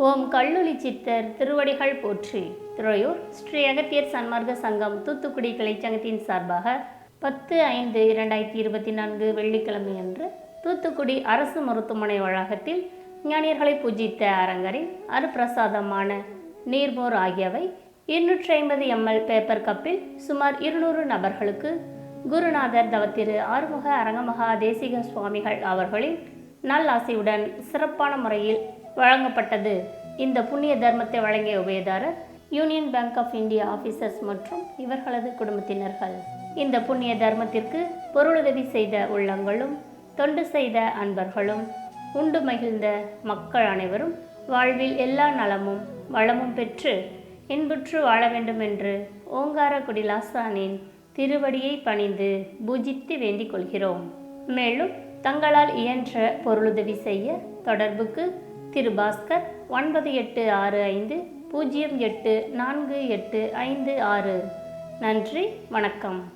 ஓம் கல்லூலி சித்தர் திருவடிகள் போற்றி. துறையூர் ஸ்ரீ அகத்தியர் சன்மார்க்க சங்கம் தூத்துக்குடி கிளைச்சங்கத்தின் சார்பாக பத்து ஐந்து இரண்டாயிரத்தி இருபத்தி நான்கு வெள்ளிக்கிழமை அன்று தூத்துக்குடி அரசு மருத்துவமனை வளாகத்தில் ஞானியர்களை பூஜித்த அரங்கரின் அருப்பிரசாதமான நீர்மோர் ஆகியவை இருநூற்றி ஐம்பது எம்எல் பேப்பர் கப்பில் சுமார் இருநூறு நபர்களுக்கு குருநாதர் தவத்திரு ஆறுமுக அரங்கமகா தேசிக சுவாமிகள் அவர்களின் நல்லாசையுடன் சிறப்பான முறையில் வழங்கப்பட்டது. இந்த புண்ணிய தர்மத்தை வழங்கிய உபயதாரர் union bank of India officers மற்றும் இவர்களது குடும்பத்தினர்கள். இந்த புண்ணிய தர்மத்திற்கு பொருளுதவி செய்த உள்ளங்களும் தொண்டு செய்த அன்பர்களும் உண்டு மகிழ்ந்த மக்கள் அனைவரும் வாழ்வில் எல்லா நலமும் வளமும் பெற்று இன்புற்று வாழ வேண்டும் என்று ஓங்கார குடிலாசானின் திருவடியை பணிந்து பூஜித்து வேண்டிக் கொள்கிறோம். மேலும் தங்களால் இயன்ற பொருளுதவி செய்ய தொடர்புக்கு திரு பாஸ்கர் ஒன்பது எட்டு ஆறு ஐந்து பூஜ்ஜியம் எட்டு நான்கு எட்டு ஐந்து ஆறு. நன்றி வணக்கம்.